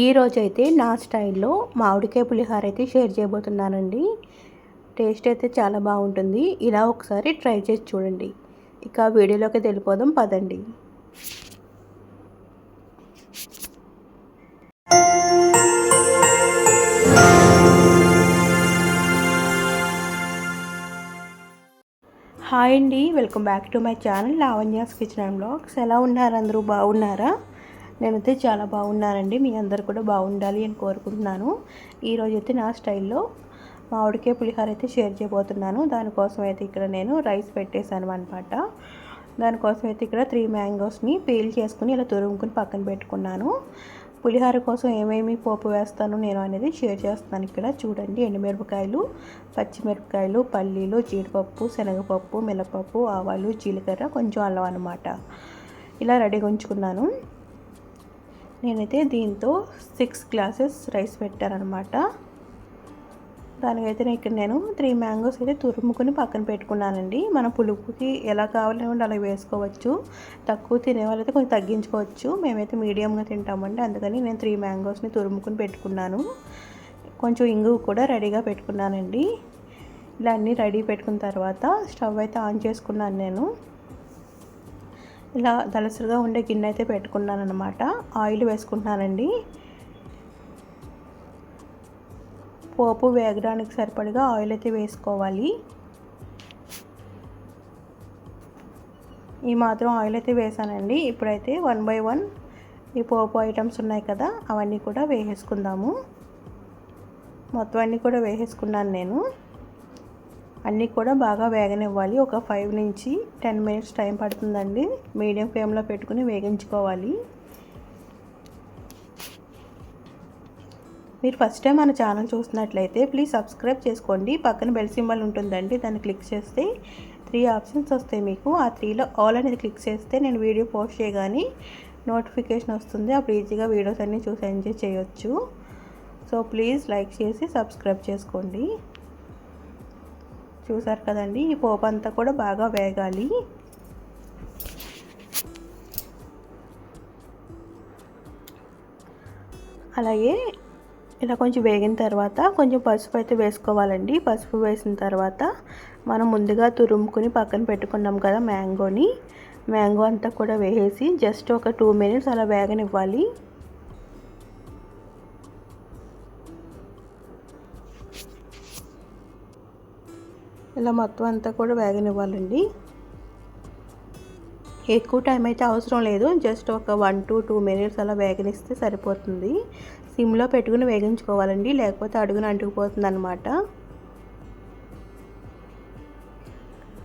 ఈరోజు అయితే నా స్టైల్లో మామిడికాయ పులిహార అయితే షేర్ చేయబోతున్నానండి. టేస్ట్ అయితే చాలా బాగుంటుంది. ఇలా ఒకసారి ట్రై చేసి చూడండి. ఇక వీడియోలోకి వెళ్ళిపోదాం పదండి. హాయ్ అండి. Welcome back to my channel Lavanya's kitchen and blogs. ఎలా ఉన్నారు అందరూ? బాగున్నారా? నేనైతే చాలా బాగున్నానండి. మీ అందరు కూడా బాగుండాలి అని కోరుకుంటున్నాను. ఈరోజు అయితే నా స్టైల్లో మామిడికాయ పులిహోర అయితే షేర్ చేయబోతున్నాను. దానికోసం అయితే ఇక్కడ నేను రైస్ పెట్టేశాను అనమాట దానికోసం అయితే ఇక్కడ త్రీ మ్యాంగోస్ని పీల్ చేసుకుని ఇలా తురుముకుని పక్కన పెట్టుకున్నాను. పులిహోర కోసం ఏమేమి పోపు వేస్తాను నేను అనేది షేర్ చేస్తాను ఇక్కడ. చూడండి ఎండుమిరపకాయలు పచ్చిమిరపకాయలు పల్లీలు జీడిపప్పు శనగపప్పు మినపప్పు ఆవాలు జీలకర్ర కొంచెం అల్లం అనమాట ఇలా రెడీగా ఉంచుకున్నాను. నేనైతే దీంతో సిక్స్ గ్లాసెస్ రైస్ పెట్టానమాట దానికైతే ఇక్కడ నేను త్రీ మ్యాంగోస్ అయితే తురుముకొని పక్కన పెట్టుకున్నానండి. మన పులుపుకి ఎలా కావాలనుకుంటే అలా వేసుకోవచ్చు. తక్కువ తినే వాళ్ళైతే కొంచెం తగ్గించుకోవచ్చు. మేమైతే మీడియంగా తింటామండి. అందుకని నేను త్రీ మ్యాంగోస్ని తురుముకొని పెట్టుకున్నాను. కొంచెం ఇంగు కూడా రెడీగా పెట్టుకున్నానండి. ఇలా అన్నీ రెడీ పెట్టుకున్న తర్వాత స్టవ్ అయితే ఆన్ చేసుకున్నాను నేను. ఇలా దలసరిగా ఉండే గిన్నె అయితే పెట్టుకున్నాను అనమాట ఆయిల్ వేసుకుంటున్నానండి. పోపు వేగడానికి సరిపడిగా ఆయిల్ అయితే వేసుకోవాలి. ఈ మాత్రం ఆయిల్ అయితే వేసానండి. ఇప్పుడైతే వన్ బై వన్ ఈ పోపు ఐటమ్స్ ఉన్నాయి కదా అవన్నీ కూడా వేసేసుకుందాము. మొత్తం అన్నీ కూడా వేసేసుకున్నాను నేను. అన్నీ కూడా బాగా వేగనివ్వాలి. ఒక ఫైవ్ నుంచి టెన్ మినిట్స్ టైం పడుతుందండి. మీడియం ఫ్లేమ్లో పెట్టుకుని వేగించుకోవాలి. మీరు ఫస్ట్ టైం మన ఛానల్ చూసినట్లయితే ప్లీజ్ సబ్స్క్రైబ్ చేసుకోండి. పక్కన బెల్ సింబల్ ఉంటుందండి. దాన్ని క్లిక్ చేస్తే త్రీ ఆప్షన్స్ వస్తాయి మీకు. ఆ త్రీలో ఆల్ అనేది క్లిక్ చేస్తే నేను వీడియో పోస్ట్ చేయగానే నోటిఫికేషన్ వస్తుంది. అప్పుడు ఈజీగా వీడియోస్ అన్నీ చూసి ఎంజాయ్ చేయొచ్చు. సో ప్లీజ్ లైక్ చేసి సబ్స్క్రైబ్ చేసుకోండి. చూసారు కదండి ఈ పోపు అంతా కూడా బాగా వేగాలి. అలాగే ఇలా కొంచెం వేగిన తర్వాత కొంచెం పసుపు అయితే వేసుకోవాలండి. పసుపు వేసిన తర్వాత మనం ముందుగా తురుముకుని పక్కన పెట్టుకున్నాం కదా మ్యాంగోని. మ్యాంగో అంతా కూడా వేసేసి జస్ట్ ఒక టూ మినిట్స్ అలా వేగనివ్వాలి. ఇలా మొత్తం అంతా కూడా వేగనివ్వాలండి. ఎక్కువ టైం అయితే అవసరం లేదు. జస్ట్ ఒక వన్ టు టూ మినిట్స్ అలా వేగనిస్తే సరిపోతుంది. సిమ్లో పెట్టుకుని వేగించుకోవాలండి. లేకపోతే అడుగున అంటుకుపోతుంది అనమాట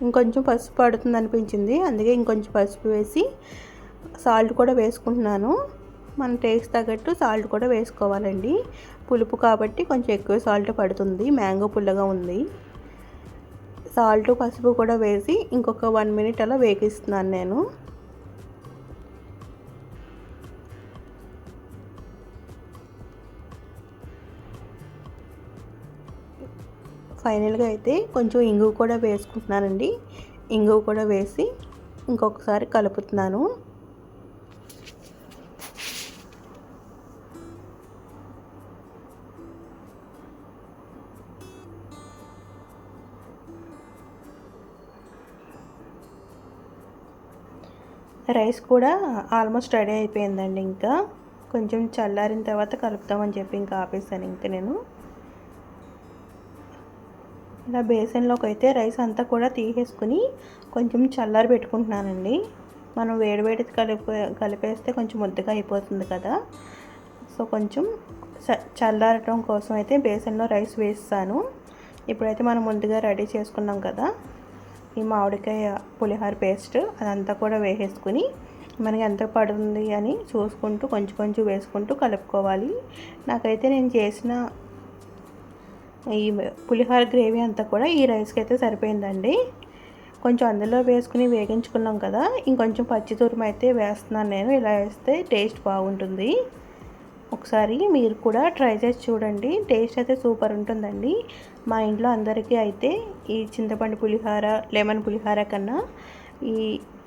ఇంకొంచెం పసుపు పడుతుంది అనిపించింది. అందుకే ఇంకొంచెం పసుపు వేసి సాల్ట్ కూడా వేసుకుంటున్నాను. మన టేస్ట్ తగ్గట్టు సాల్ట్ కూడా వేసుకోవాలండి. పులుపు కాబట్టి కొంచెం ఎక్కువ సాల్ట్ పడుతుంది. మ్యాంగో పుల్లగా ఉంది. సాల్ట్ పసుపు కూడా వేసి ఇంకొక వన్ మినిట్ అలా వేగిస్తున్నాను నేను. ఫైనల్గా అయితే కొంచెం ఇంగువ కూడా వేసుకుంటున్నానండి. ఇంగువ కూడా వేసి ఇంకొకసారి కలుపుతున్నాను. రైస్ కూడా ఆల్మోస్ట్ రెడీ అయిపోయిందండి ఇంకా. కొంచెం చల్లారిన తర్వాత కలుపుతామని చెప్పి ఇంకా ఆపేసాను ఇంకా నేను. ఇలా బేసన్లోకి అయితే రైస్ అంతా కూడా తీసేసుకుని కొంచెం చల్లారి పెట్టుకుంటున్నానండి. మనం వేడివేడి కలిపి కలిపేస్తే కొంచెం ముద్దగా అయిపోతుంది కదా. సో కొంచెం చల్లారటం కోసం అయితే బేసన్లో రైస్ వేస్తాను. ఇప్పుడైతే మనం ముందుగా రెడీ చేసుకున్నాం కదా. ఈ మామిడికాయ పులిహోర పేస్ట్ అదంతా కూడా వేసేసుకుని మనకి ఎంత పడుతుంది అని చూసుకుంటూ కొంచెం కొంచెం వేసుకుంటూ కలుపుకోవాలి. నాకైతే నేను చేసిన ఈ పులిహోర గ్రేవీ అంతా కూడా ఈ రైస్కి అయితే సరిపోయిందండి. కొంచెం అందులో వేసుకుని వేగించుకున్నాం కదా ఇంకొంచెం పచ్చి తురుము అయితే వేస్తున్నాను నేను. ఇలా వేస్తే టేస్ట్ బాగుంటుంది. ఒకసారి మీరు కూడా ట్రై చేసి చూడండి. టేస్ట్ అయితే సూపర్ ఉంటుందండి. మా ఇంట్లో అందరికీ అయితే ఈ చింతపండు పులిహార లెమన్ పులిహార కన్నా ఈ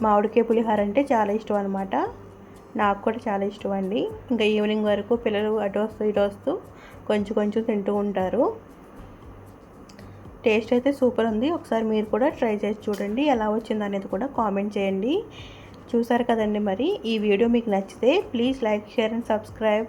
మామిడికాయ పులిహార అంటే చాలా ఇష్టం అనమాట నాకు కూడా చాలా ఇష్టం అండి. ఇంకా ఈవినింగ్ వరకు పిల్లలు అటు వస్తూ ఇటు వస్తూ కొంచెం కొంచెం తింటూ ఉంటారు. టేస్ట్ అయితే సూపర్ ఉంది. ఒకసారి మీరు కూడా ట్రై చేసి చూడండి. ఎలా వచ్చింది అనేది కూడా కామెంట్ చేయండి. చూసారు కదండి మరి. ఈ వీడియో మీకు నచ్చితే please like share and subscribe.